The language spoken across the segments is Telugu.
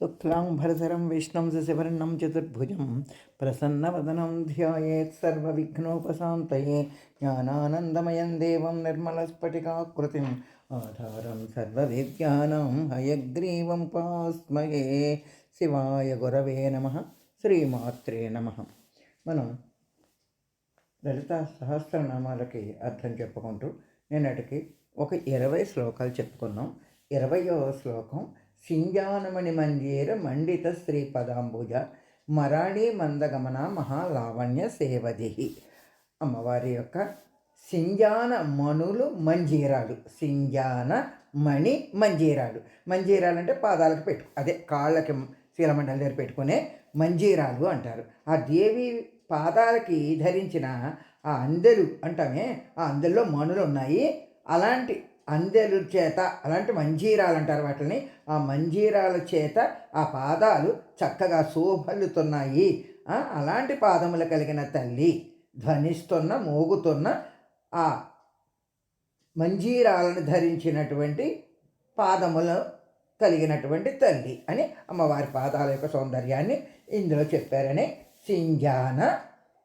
శుక్లాంబరధరం విష్ణుం శశివర్ణం చతుర్భుజం ప్రసన్నవదనం ధ్యాయేత్ సర్వవిఘ్నోపశాంతయే జ్ఞానానందమయం దేవం నిర్మలస్ఫటికాకృతిం ఆధారం సర్వవిద్యానాం హయగ్రీవం పాస్మయే శివాయ గురవే నమ శ్రీమాత్రే నమ మనం లలిత సహస్రనామాలకి అర్థం చెప్పుకుంటూ నిన్నటికి ఒక ఇరవై శ్లోకాలు చెప్పుకున్నాం. ఇరవయో శ్లోకం సింజానమణి మంజీర మండిత శ్రీపదాంబుజ మరాళీ మందగమన మహాలావణ్య సేవది అమ్మవారి యొక్క సింజాన మణులు మంజీరాలు సింజాన మణి మంజీరాలు. మంజీరాలు అంటే పాదాలకు పెట్టు అదే కాళ్ళకి శీలమండలి దగ్గర పెట్టుకునే మంజీరాలు అంటారు. ఆ దేవి పాదాలకి ధరించిన ఆ అందెలు అంటామే ఆ అందెల్లో మణులు ఉన్నాయి. అలాంటి అందెలు చేత అలాంటి మంజీరాలు అంటారు వాటిని ఆ మంజీరాల చేత ఆ పాదాలు చక్కగా శోభలుతున్నాయి అలాంటి పాదములు కలిగిన తల్లి ధ్వనిస్తున్న మోగుతున్న ఆ మంజీరాలను ధరించినటువంటి పాదములు కలిగినటువంటి తల్లి అని అమ్మవారి పాదాల యొక్క సౌందర్యాన్ని ఇందులో చెప్పారని సింజాన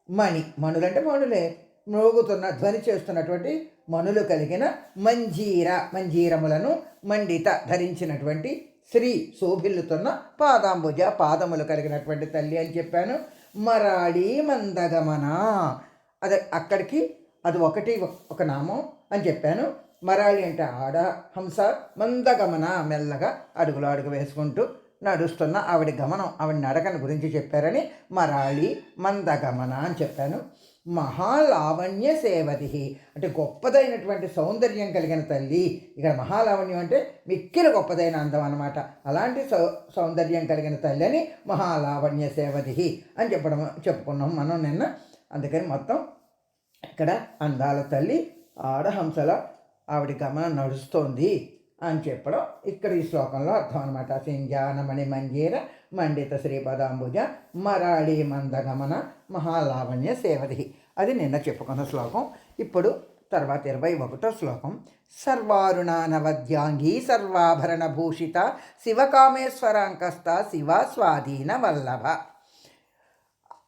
మణి. మణులంటే మణులే. మ్రోగుతున్న ధ్వని చేస్తున్నటువంటి మనులు కలిగిన మంజీర మంజీరములను మండిత ధరించినటువంటి శ్రీ శోభిల్లుతున్న పాదాంబుజ పాదములు కలిగినటువంటి తల్లి అని చెప్పాను. మరాళి మందగమన. అది అక్కడికి అది ఒకటి ఒక నామం అని చెప్పాను. మరాళి అంటే ఆడ హంస మందగమన మెల్లగా అడుగులు అడుగు వేసుకుంటూ నడుస్తున్న ఆవిడ గమనం ఆవిడ నడకను గురించి చెప్పారని మరాళి మందగమన అని చెప్పాను. మహాలావణ్య సేవతి అంటే గొప్పదైనటువంటి సౌందర్యం కలిగిన తల్లి. ఇక్కడ మహాలావణ్యం అంటే మిక్కిన గొప్పదైన అందం అనమాట అలాంటి సౌ సౌందర్యం కలిగిన తల్లి అని మహాలావణ్య సేవతి అని చెప్పడం చెప్పుకున్నాం మనం నిన్న. అందుకని మొత్తం ఇక్కడ అందాల తల్లి ఆడహంసల ఆవిడ గమనం నడుస్తోంది అని చెప్పడం ఇక్కడ ఈ శ్లోకంలో అర్థం అనమాట సింజానమణి మంజీర మండిత శ్రీపదాంబుజ మరాళి మందగమన మహాలావణ్య సేవది అది నిన్న చెప్పుకున్న శ్లోకం. ఇప్పుడు తర్వాత ఇరవై ఒకటో శ్లోకం. సర్వారుణానవద్యాంగీ సర్వాభరణ భూషిత శివకామేశ్వరాంకస్త శివ స్వాధీన వల్లభ.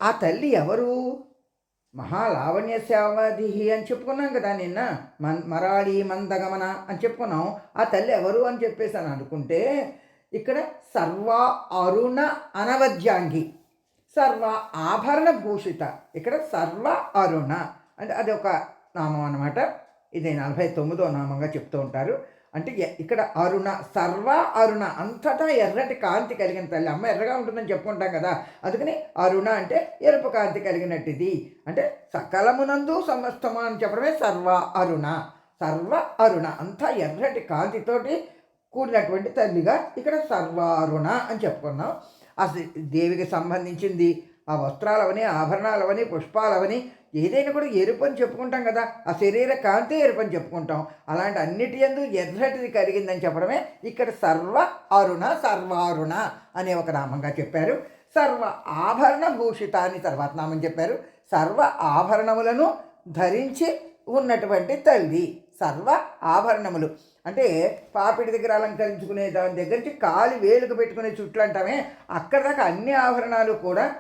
ఆ తల్లి ఎవరు? మహాలావణ్య సేవధి అని చెప్పుకున్నాం కదా నిన్న. మన్ మరాళి మందగమన అని చెప్పుకున్నాం. ఆ తల్లి ఎవరు అని చెప్పేసి అని అనుకుంటే ఇక్కడ సర్వ అరుణ అనవద్యాంగి. సర్వ ఆభరణ భూషిత. ఇక్కడ సర్వ అరుణ. అంటే అది ఒక నామం అనమాట ఇది నలభై తొమ్మిదో నామంగా చెప్తూ ఉంటారు. అంటే ఇక్కడ అరుణ సర్వ అరుణ. అంతటా ఎర్రటి కాంతి కలిగిన తల్లి. అమ్మ ఎర్రగా ఉంటుందని చెప్పుకుంటాం కదా. అందుకని అరుణ అంటే ఎరుపు కాంతి కలిగినట్టుది. అంటే సకలమునందు సమస్తమా అని చెప్పడమే సర్వ అరుణ. సర్వ అరుణ. అంతా ఎర్రటి కాంతితోటి కూడినటువంటి తల్లిగా ఇక్కడ సర్వారుణ అని చెప్పుకున్నాం. అసలు దేవికి సంబంధించింది ఆ వస్త్రాలవని ఆభరణాలవని పుష్పాలవని ఏదైనా కూడా ఎరుపు అని చెప్పుకుంటాం కదా. ఆ శరీర కాంతి ఎరుపు అని చెప్పుకుంటాం. అలాంటి అన్నిటి ఎందు ఎర్రటిది కలిగిందని చెప్పడమే ఇక్కడ సర్వ అరుణ సర్వారుణ అనే ఒక నామంగా చెప్పారు. సర్వ ఆభరణ భూషిత అని తర్వాత నామం చెప్పారు. సర్వ ఆభరణములను ధరించి ఉన్నటువంటి తల్లి సర్వ ఆభరణములు. అంటే పాపిడి దగ్గర అలంకరించుకునే దాని దగ్గర నుంచి కాలి వేలుకు పెట్టుకునే చుట్లు అంటామే. అక్కడ దాకా అన్ని ఆభరణాలు కూడా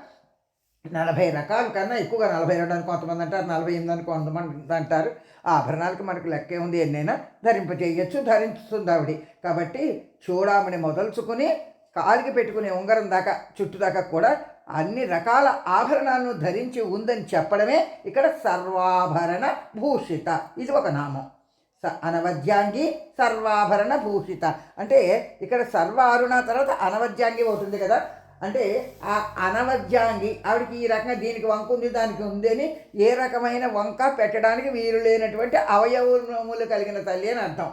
నలభై రకాల కన్నా ఎక్కువగా నలభై రెండు అని కొంతమంది అంటారు నలభై ఎనిమిది అని కొంతమంది అంటారు. ఆ ఆభరణాలకు మనకు లెక్కే ఉంది ఎన్నైనా ధరింపచేయచ్చు ధరించుతుంది ఆవిడ. కాబట్టి చూడామని మొదలుచుకుని కాలికి పెట్టుకునే ఉంగరం దాకా చుట్టు దాకా కూడా అన్ని రకాల ఆభరణాలను ధరించి ఉందని చెప్పడమే ఇక్కడ సర్వాభరణ భూషిత. ఇది ఒక నామం. స అనవద్యాంగి సర్వాభరణ భూషిత అంటే ఇక్కడ సర్వ అరుణ తర్వాత అనవద్యాంగి అవుతుంది కదా. అంటే ఆ అనవద్యాంగి ఆవిడకి ఈ రకంగా దీనికి వంక ఉంది దానికి ఉంది అని ఏ రకమైన వంక పెట్టడానికి వీలు లేనటువంటి అవయవములు కలిగిన తల్లి అని అర్థం.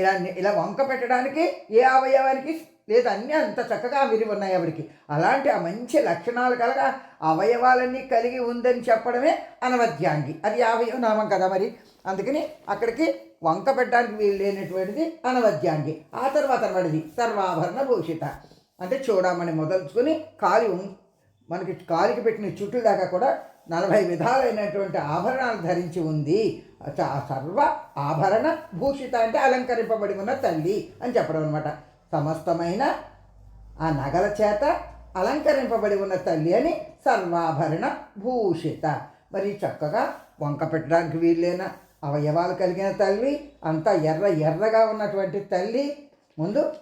ఇలా ఇలా వంక పెట్టడానికి ఏ అవయవానికి లేదు అన్నీ అంత చక్కగా విరి ఉన్నాయి ఆవిడికి. అలాంటి ఆ మంచి లక్షణాలు కలగా అవయవాలన్నీ కలిగి ఉందని చెప్పడమే అనవద్యాంగి. అది అవయవ నామం కదా మరి. అందుకని అక్కడికి వంక పెట్టడానికి వీలు లేనటువంటిది అనవద్యాంగి. ఆ తర్వాత వాడిది సర్వాభరణ భూషిత. అంటే చూడమని మొదలుచుకొని కాలి మనకి కాలికి పెట్టిన చుట్టూ దాకా కూడా నలభై విధాలైనటువంటి ఆభరణాలు ధరించి ఉంది. ఆ సర్వ ఆభరణ భూషిత అంటే అలంకరింపబడి ఉన్న తల్లి అని చెప్పడం అనమాట సమస్తమైన ఆ నగల చేత అలంకరింపబడి ఉన్న తల్లి అని సర్వాభరణ భూషిత. మరి చక్కగా వంక పెట్టడానికి వీలైన అవయవాలు కలిగిన తల్లి అంతా ఎర్ర ఎర్రగా ఉన్నటువంటి తల్లి. ముందు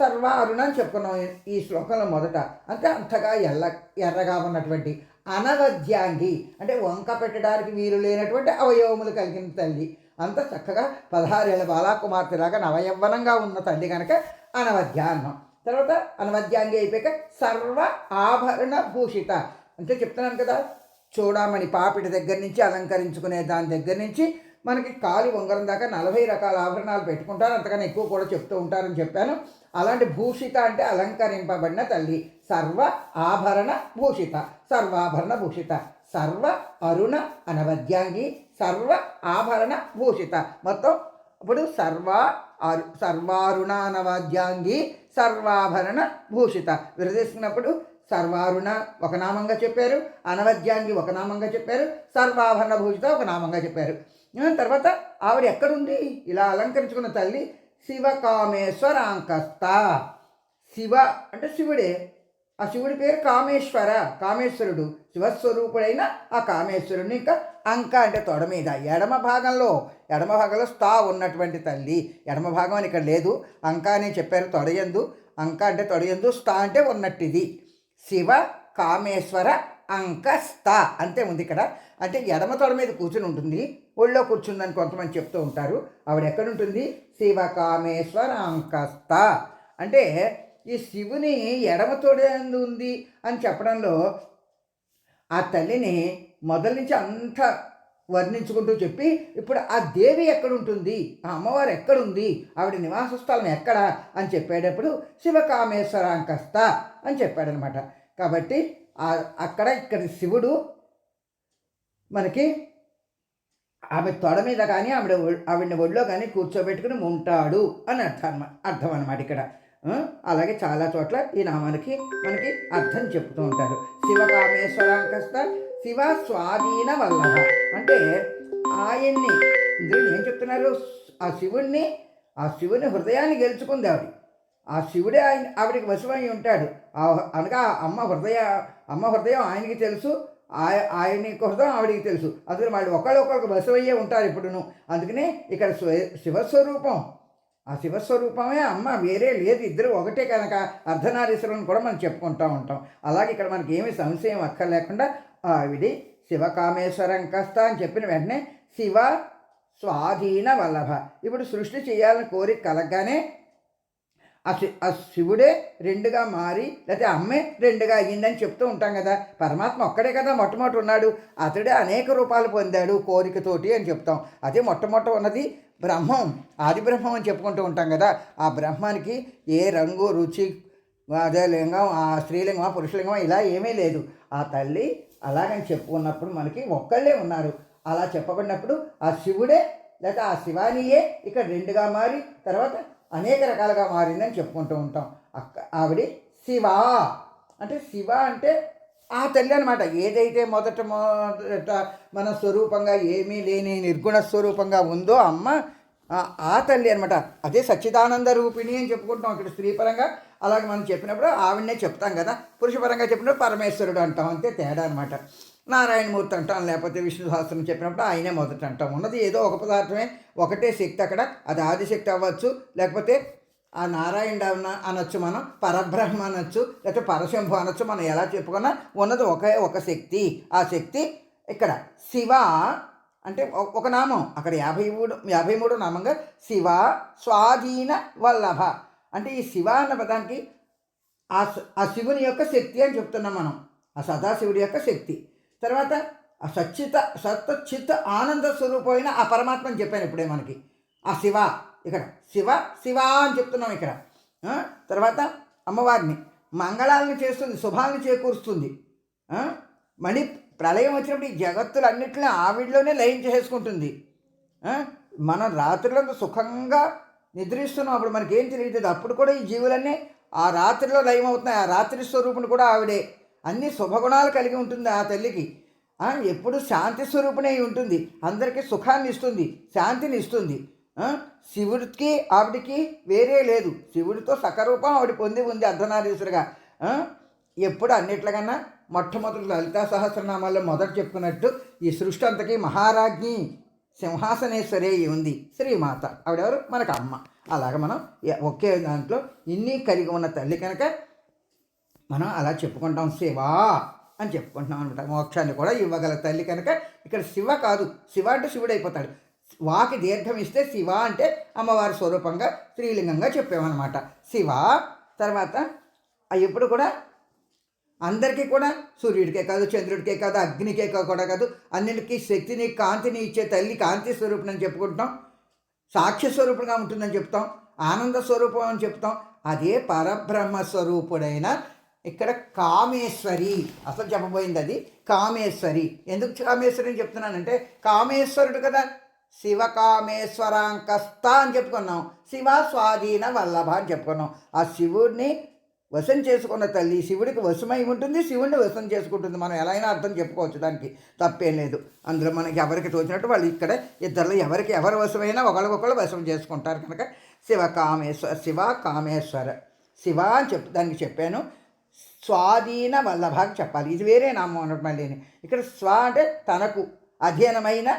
సర్వ అరుణ అని చెప్పుకున్నాం ఈ శ్లోకంలో మొదట. అంటే అంతగా ఎల్ల ఎర్రగా ఉన్నటువంటి అనవధ్యాంగి అంటే వంక పెట్టడానికి వీలు లేనటువంటి అవయవములు కలిగిన తల్లి. అంత చక్కగా పదహారేళ్ళ బాలాకుమార్తెలాగా నవయవ్వనంగా ఉన్న తల్లి కనుక అనవద్య అన్నాం తర్వాత అనవధ్యాంగి అయిపోయాక సర్వ ఆభరణ భూషిత. అంటే చెప్తున్నాను కదా చూడమని పాపిడి దగ్గర నుంచి అలంకరించుకునే దాని దగ్గర నుంచి మనకి కాలి ఉంగరం దాకా నలభై రకాల ఆభరణాలు పెట్టుకుంటారు. అంతకన్నా ఎక్కువ కూడా చెప్తూ ఉంటారని చెప్పాను. అలాంటి భూషిత అంటే అలంకరింపబడిన తల్లి. సర్వ ఆభరణ భూషిత. సర్వాభరణ భూషిత. సర్వ అరుణ అనవద్యాంగి. సర్వ ఆభరణ భూషిత. మొత్తం ఇప్పుడు సర్వ అరు సర్వారుణ అనవద్యాంగి. సర్వాభరణ భూషిత. విరదీసుకున్నప్పుడు సర్వారుణ ఒక నామంగా చెప్పారు. అనవద్యాంగి ఒక నామంగా చెప్పారు. సర్వాభరణ భూషిత ఒక నామంగా చెప్పారు. తర్వాత ఆవిడ ఎక్కడుంది? ఇలా అలంకరించుకున్న తల్లి శివకామేశ్వరాంకస్త శివ అంటే శివుడే. ఆ శివుడి పేరు కామేశ్వర కామేశ్వరుడు. శివస్వరూపుడైన ఆ కామేశ్వరుడిని ఇంకా అంక అంటే తొడ మీద. ఎడమ భాగంలో ఎడమ భాగంలో స్థా ఉన్నటువంటి తల్లి. ఎడమ భాగం అని ఇక్కడ లేదు. అంక అని చెప్పారు తొడయందు అంక అంటే తొడయందు స్థా అంటే ఉన్నట్టిది. శివ కామేశ్వర అంకస్థ. అంతే ఉంది ఇక్కడ. అంటే ఎడమ తొడ మీద కూర్చుని ఉంటుంది ఒళ్ళో కూర్చుందని కొంతమంది చెప్తూ ఉంటారు. ఆవిడ ఎక్కడుంటుంది? శివ కామేశ్వర అంకస్థ అంటే ఈ శివుని ఎడమ తొడందు ఉంది అని చెప్పడంలో ఆ తల్లిని మొదల నుంచి అంత వర్ణించుకుంటూ చెప్పి ఇప్పుడు ఆ దేవి ఎక్కడుంటుంది? ఆ అమ్మవారు ఎక్కడుంది? ఆవిడ నివాస స్థలం ఎక్కడ? అని చెప్పేటప్పుడు శివకామేశ్వరాంకస్త అని చెప్పాడనమాట. కాబట్టి అక్కడ ఇక్కడ శివుడు మనకి ఆమె తొడ మీద కానీ ఆవిడ ఆవిడ ఆవిడని ఒళ్ళో కానీ కూర్చోబెట్టుకుని ఉంటాడు అని అర్థం అర్థం అనమాట ఇక్కడ. అలాగే చాలా చోట్ల ఈ నామానికి మనకి అర్థం చెప్తూ ఉంటారు. శివకామేశ్వరాంకస్త శివ స్వాధీన వల్లభ. అంటే ఆయన్ని ఇందులో ఏం చెప్తున్నారు? ఆ శివుణ్ణి ఆ శివుని హృదయాన్ని గెలుచుకుంది ఆవిడ. ఆ శివుడే ఆయన ఆవిడికి వశమై ఉంటాడు. అనగా అమ్మ హృదయ అమ్మ హృదయం ఆయనకి తెలుసు. ఆయన కోసం ఆవిడికి తెలుసు. అందుకని వాళ్ళు ఒకళ్ళొకరికి బసవయ్యే ఉంటారు ఇప్పుడును. అందుకనే ఇక్కడ శివస్వరూపం. ఆ శివస్వరూపమే అమ్మ వేరే లేదు. ఇద్దరు ఒకటే కనుక అర్ధనారీశ్వరుని కూడా మనం చెప్పుకుంటూ ఉంటాం. అలాగే ఇక్కడ మనకి ఏమి సంశయం అక్కర్లేకుండా ఆవిడి శివకామేశ్వరం కస్త అని చెప్పిన వెంటనే శివ స్వాధీన వల్లభ. ఇప్పుడు సృష్టి చేయాలని కోరిక కలగగానే ఆ శి ఆ శివుడే రెండుగా మారి లేకపోతే అమ్మే రెండుగా అయ్యిందని చెప్తూ ఉంటాం కదా. పరమాత్మ ఒక్కడే కదా మొట్టమొదటి ఉన్నాడు. అతడే అనేక రూపాలు పొందాడు కోరికతోటి అని చెప్తాం. అదే మొట్టమొదట ఉన్నది బ్రహ్మం ఆది బ్రహ్మం అని చెప్పుకుంటూ ఉంటాం కదా. ఆ బ్రహ్మానికి ఏ రంగు రుచి అదే లింగం ఆ స్త్రీలింగమా పురుషలింగమా ఇలా ఏమీ లేదు. ఆ తల్లి అలాగని చెప్పుకున్నప్పుడు మనకి ఒక్కళ్ళే ఉన్నారు. అలా చెప్పబడినప్పుడు ఆ శివుడే లేదా ఆ శివానియే ఇక్కడ రెండుగా మారి తర్వాత అనేక రకాలుగా మారిందని చెప్పుకుంటూ ఉంటాం. అక్క ఆవిడ శివ. అంటే శివ అంటే ఆ తల్లి అనమాట ఏదైతే మొదట మొదట మన స్వరూపంగా ఏమీ లేని నిర్గుణ స్వరూపంగా ఉందో అమ్మ ఆ- తల్లి అనమాట అదే సచ్చిదానంద రూపిణి అని చెప్పుకుంటాం ఇక్కడ స్త్రీపరంగా. అలాగే మనం చెప్పినప్పుడు ఆవిడనే చెప్తాం కదా. పురుషపరంగా చెప్పినప్పుడు పరమేశ్వరుడు అంటాం. అంతే తేడా అనమాట నారాయణమూర్తి అంటాం లేకపోతే విష్ణు సహస్రం చెప్పినప్పుడు ఆయనే మొదట అంటాం. ఉన్నది ఏదో ఒక పదార్థమే ఒకటే శక్తి అక్కడ అది ఆదిశక్తి అవ్వచ్చు లేకపోతే ఆ నారాయణ అనొచ్చు మనం పరబ్రహ్మ అనొచ్చు లేకపోతే పరశంభు అనొచ్చు మనం ఎలా చెప్పుకున్నా ఉన్నది ఒకే ఒక శక్తి. ఆ శక్తి ఇక్కడ శివ అంటే ఒక నామం. అక్కడ యాభై మూడు యాభై మూడు నామంగా శివ స్వాధీన వల్లభ. అంటే ఈ శివ అన్న పదానికి ఆ ఆ శివుని యొక్క శక్తి అని చెప్తున్నాం మనం. ఆ సదాశివుడి యొక్క శక్తి. తర్వాత ఆ సచ్చిత సత్త ఆనంద స్వరూపమైన ఆ పరమాత్మని చెప్పాను ఇప్పుడే మనకి. ఆ శివ ఇక్కడ శివ శివ అని చెప్తున్నాం ఇక్కడ. తర్వాత అమ్మవారిని మంగళాలను చేస్తుంది శుభాలను చేకూరుస్తుంది. మణి ప్రళయం వచ్చినప్పుడు ఈ జగత్తులన్నింటినీ ఆవిడలోనే లయం చేసుకుంటుంది మనం రాత్రులంతా సుఖంగా నిద్రిస్తున్నాం అప్పుడు మనకేం తెలియదు. అప్పుడు కూడా ఈ జీవులన్నీ ఆ రాత్రిలో లయం అవుతున్నాయి ఆ రాత్రి స్వరూపుని కూడా ఆవిడే అన్ని శుభగుణాలు కలిగి ఉంటుంది ఆ తల్లికి. ఎప్పుడు శాంతి స్వరూపునే ఉంటుంది. అందరికీ సుఖాన్ని ఇస్తుంది శాంతిని ఇస్తుంది. శివుడికి ఆవిడికి వేరే లేదు. శివుడితో సకరూపం ఆవిడ పొంది ఉంది అర్ధనారీశ్వరుగా ఎప్పుడు అన్నిట్లకన్నా మొట్టమొదటి లలితా సహస్రనామాల్లో మొదట చెప్పుకున్నట్టు ఈ సృష్టి అంతకీ మహారాజ్ఞి సింహాసనేశ్వరే ఉంది. శ్రీమాత. ఆవిడెవరు? మనకు అమ్మ అలాగ మనం ఒకే దాంట్లో ఇన్ని కలిగి ఉన్న తల్లి కనుక మనం అలా చెప్పుకుంటాం శివ అని చెప్పుకుంటున్నాం అనమాట మోక్షాన్ని కూడా ఇవ్వగల తల్లి కనుక ఇక్కడ శివ కాదు శివ అంటే శివుడు అయిపోతాడు వాకి దీర్ఘం ఇస్తే శివ అంటే అమ్మవారి స్వరూపంగా స్త్రీలింగంగా చెప్పామన్నమాట. శివ తర్వాత ఎప్పుడు కూడా అందరికీ కూడా సూర్యుడికే కాదు చంద్రుడికే కాదు అగ్నికే కూడా కాదు అన్నిటికీ శక్తిని కాంతిని ఇచ్చే తల్లి కాంతి స్వరూపం అని చెప్పుకుంటాం సాక్ష్య స్వరూపంగా ఉంటుందని చెప్తాం. ఆనంద స్వరూపం అని చెప్తాం. అదే పరబ్రహ్మ స్వరూపుడైన ఇక్కడ కామేశ్వరి అసలు చెప్పబోయింది అది కామేశ్వరి. ఎందుకు కామేశ్వరి అని చెప్తున్నానంటే కామేశ్వరుడు కదా. శివ కామేశ్వరాంకస్త అని చెప్పుకున్నాం. శివ స్వాధీన వల్లభ అని చెప్పుకున్నాం. ఆ శివుడిని వశం చేసుకున్న తల్లి శివుడికి వశమై ఉంటుంది శివుడిని వశం చేసుకుంటుంది. మనం ఎలా అయినా అర్థం చెప్పుకోవచ్చు దానికి. తప్పేం లేదు. అందులో మనకి ఎవరికి తోచినట్టు వాళ్ళు ఇక్కడ ఇద్దరు ఎవరికి ఎవరు వశమైనా ఒకళ్ళకొకళ్ళు వశం చేసుకుంటారు కనుక శివ కామేశ్వర శివ కామేశ్వర. శివ అని చెప్పు దానికి చెప్పాను. స్వాధీన వల్లభాగ్ చెప్పాలి. ఇది వేరే నామం అన్నట్టు మళ్ళీ ఇక్కడ స్వ అంటే తనకు అధీనమైన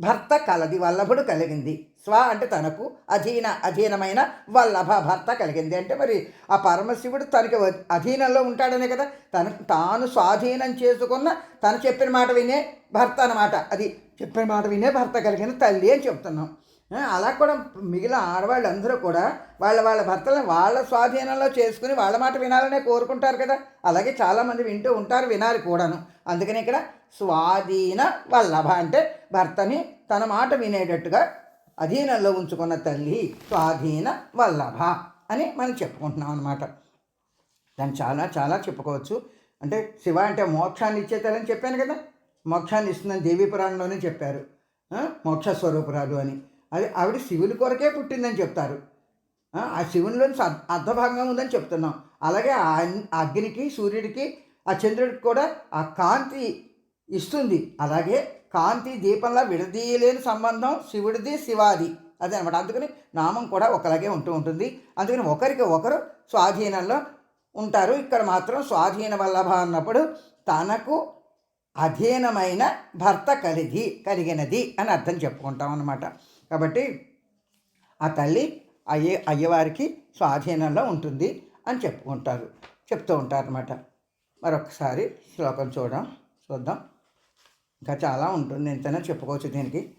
భర్త కలది వల్లభుడు కలిగింది. స్వ అంటే తనకు అధీన అధీనమైన వల్లభ భర్త కలిగింది. అంటే మరి ఆ పరమశివుడు తనకి అధీనంలో ఉంటాడనే కదా? తన తాను స్వాధీనం చేసుకున్న తను చెప్పిన మాట వినే భర్త అనమాట అది చెప్పిన మాట వినే భర్త కలిగిన తల్లి అని చెప్తున్నాం. అలా కూడా మిగిలిన ఆడవాళ్ళందరూ కూడా వాళ్ళ వాళ్ళ భర్తలను వాళ్ళ స్వాధీనంలో చేసుకుని వాళ్ళ మాట వినాలనే కోరుకుంటారు కదా. అలాగే చాలామంది వింటూ ఉంటారు వినాలి కూడాను. అందుకని ఇక్కడ స్వాధీన వల్లభ అంటే భర్తని తన మాట వినేటట్టుగా అధీనంలో ఉంచుకున్న తల్లి స్వాధీన వల్లభ అని మనం చెప్పుకుంటున్నాం అనమాట దాన్ని చాలా చాలా చెప్పుకోవచ్చు. అంటే శివ అంటే మోక్షాన్ని ఇచ్చే తల్లి అని చెప్పాను కదా. మోక్షాన్ని ఇస్తుందని దేవీ పురాణంలోనే చెప్పారు. మోక్ష స్వరూపురాలు అని. అది ఆవిడ శివుని కొరకే పుట్టిందని చెప్తారు. ఆ, శివునిలోని స- అర్ధభాగంగా ఉందని చెప్తున్నాం. అలాగే ఆ అన్- ఆ అగ్నికి సూర్యుడికి ఆ చంద్రుడికి కూడా ఆ కాంతి ఇస్తుంది. అలాగే కాంతి దీపంలా విడదీయలేని సంబంధం శివుడిది శివాది అదే అనమాట అందుకని నామం కూడా ఒకలాగే ఉంటూ ఉంటుంది. అందుకని ఒకరికి ఒకరు స్వాధీనంలో ఉంటారు. ఇక్కడ మాత్రం స్వాధీన వల్లభ అన్నప్పుడు తనకు అధీనమైన భర్త కలిగి కలిగినది అని అర్థం చెప్పుకుంటాం అన్నమాట. కాబట్టి ఆ తల్లి అయ్యే అయ్యవారికి స్వాధీనంలో ఉంటుంది అని చెప్పుకుంటారు చెప్తూ ఉంటారు అనమాట మరొకసారి శ్లోకం చూడడం చూద్దాం. ఇంకా చాలా ఉంటుంది ఎంతైనా చెప్పుకోవచ్చు దీనికి.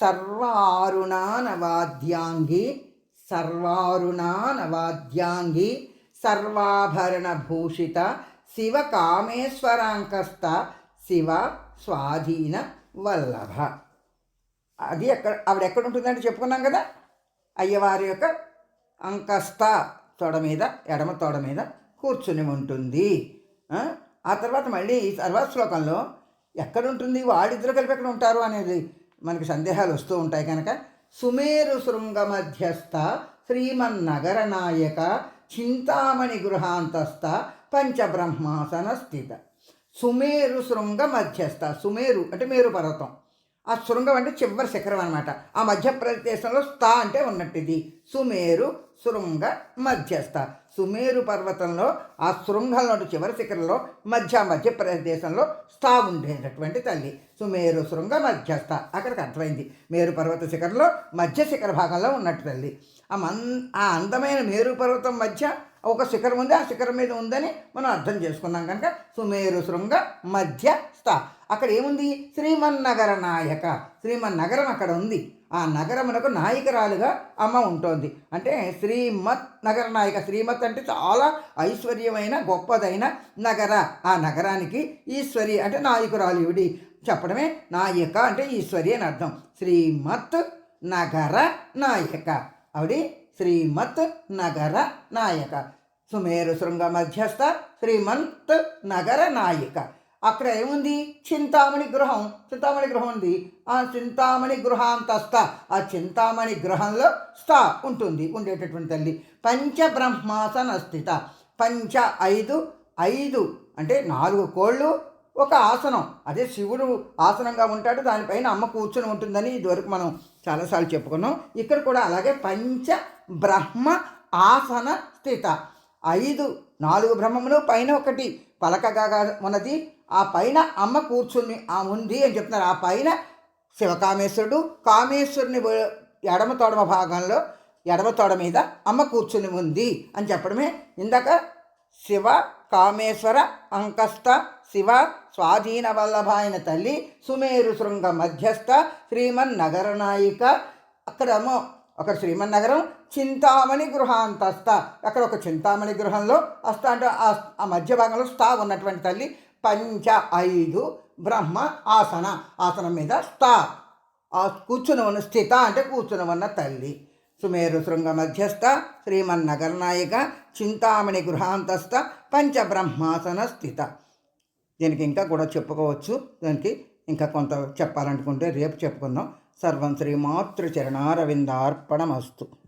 సర్వారుణానవాద్యాంగి సర్వారుణానవాద్యాంగి సర్వాభరణ భూషిత శివ కామేశ్వరాంకస్త శివ స్వాధీన వల్లభ. అది ఎక్కడ ఆవిడ ఎక్కడ ఉంటుందంటే చెప్పుకున్నాం కదా? అయ్యవారి యొక్క అంకస్త తొడ మీద ఎడమ తొడ మీద కూర్చుని ఉంటుంది. ఆ? తర్వాత మళ్ళీ ఈ తర్వాత శ్లోకంలో ఎక్కడ ఉంటుంది? వాడిద్దరు కలిపి ఎక్కడ ఉంటారు అనేది మనకి సందేహాలు వస్తూ ఉంటాయి కనుక. సుమేరు శృంగ మధ్యస్థ శ్రీమన్నగర నాయక చింతామణి గృహాంతస్థ పంచబ్రహ్మాసన స్థిత. సుమేరు శృంగ మధ్యస్థ సుమేరు అంటే మేరు పర్వతం. ఆ శృంగం అంటే చివరి శిఖరం అనమాట ఆ మధ్యప్రదేశంలో స్థా అంటే ఉన్నట్టు ఇది సుమేరు శృంగ మధ్యస్థ. సుమేరు పర్వతంలో ఆ శృంగంలో చివరి శిఖరంలో మధ్య మధ్యప్రదేశంలో స్థా ఉండేటటువంటి తల్లి. సుమేరు శృంగ మధ్యస్థ. అక్కడికి అర్థమైంది. మేరు పర్వత శిఖరంలో మధ్య శిఖర భాగంలో ఉన్నట్టు తల్లి. ఆ మన్ ఆ అందమైన మేరు పర్వతం మధ్య ఒక శిఖరం ఉంది ఆ శిఖరం మీద ఉందని మనం అర్థం చేసుకున్నాం కనుక సుమేరు శృంగ మధ్య స్థ అక్కడ ఏముంది? శ్రీమన్నగర నాయక. శ్రీమన్నగరం అక్కడ ఉంది. ఆ నగరమునకు నాయకురాలుగా అమ్మ ఉంటుంది. అంటే శ్రీమత్ నగర నాయక. శ్రీమత్ అంటే చాలా ఐశ్వర్యమైన గొప్పదైన నగర. ఆ నగరానికి ఈశ్వరి అంటే నాయకురాలు ఇవిడి చెప్పడమే నాయక అంటే ఈశ్వరి అని అర్థం. శ్రీమత్ నగర నాయక. ఆవిడి శ్రీమత్ నగర నాయక. సుమేరు శృంగ మధ్యస్థ శ్రీమంత్ నగర నాయిక. అక్కడ ఏముంది? చింతామణి గృహం. చింతామణి గృహం ఉంది. ఆ చింతామణి గృహాంతస్థ. ఆ చింతామణి గృహంలో స్థ ఉంటుంది. ఉండేటటువంటి తల్లి. పంచబ్రహ్మాసన స్థిత పంచ ఐదు ఐదు అంటే నాలుగు కోళ్ళు ఒక ఆసనం. అదే శివుడు ఆసనంగా ఉంటాడు. దానిపైన అమ్మ కూర్చొని ఉంటుందని ఇదివరకు మనం చాలాసార్లు చెప్పుకున్నాం. ఇక్కడ కూడా అలాగే పంచ బ్రహ్మ ఆసన స్థిత. ఐదు నాలుగు బ్రహ్మములు పైన ఒకటి. పలకగా ఉన్నది ఆ పైన అమ్మ కూర్చుని ఆ ఉంది అని చెప్తున్నారు. ఆ పైన శివకామేశ్వరుడు కామేశ్వరుని ఎడమ తొడమ భాగంలో ఎడమ తొడ మీద అమ్మ కూర్చుని ఉంది అని చెప్పడమే. ఇందాక శివ కామేశ్వర అంకస్థ శివ స్వాధీన వల్లభ అయిన తల్లి సుమేరు శృంగ మధ్యస్థ శ్రీమన్ నగర నాయిక. అక్కడేమో ఒక శ్రీమన్నగరం చింతామణి గృహాంతస్థ అక్కడ ఒక చింతామణి గృహంలో అస్త అంటే ఆ ఆ మధ్య భాగంలో స్థా ఉన్నటువంటి తల్లి పంచ ఐదు బ్రహ్మ ఆసన ఆసనం మీద స్థా ఆ కూర్చుని ఉన్న స్థిత అంటే కూర్చుని ఉన్న తల్లి. సుమేరు శృంగ మధ్యస్థ శ్రీమన్నగరనాయిక చింతామణి గృహాంతస్థ పంచబ్రహ్మాసన స్థిత. దీనికి ఇంకా కూడా చెప్పుకోవచ్చు. దానికి ఇంకా కొంత చెప్పాలనుకుంటే రేపు చెప్పుకుందాం. సర్వం శ్రీమాతృచరణారవిందార్పణమస్తు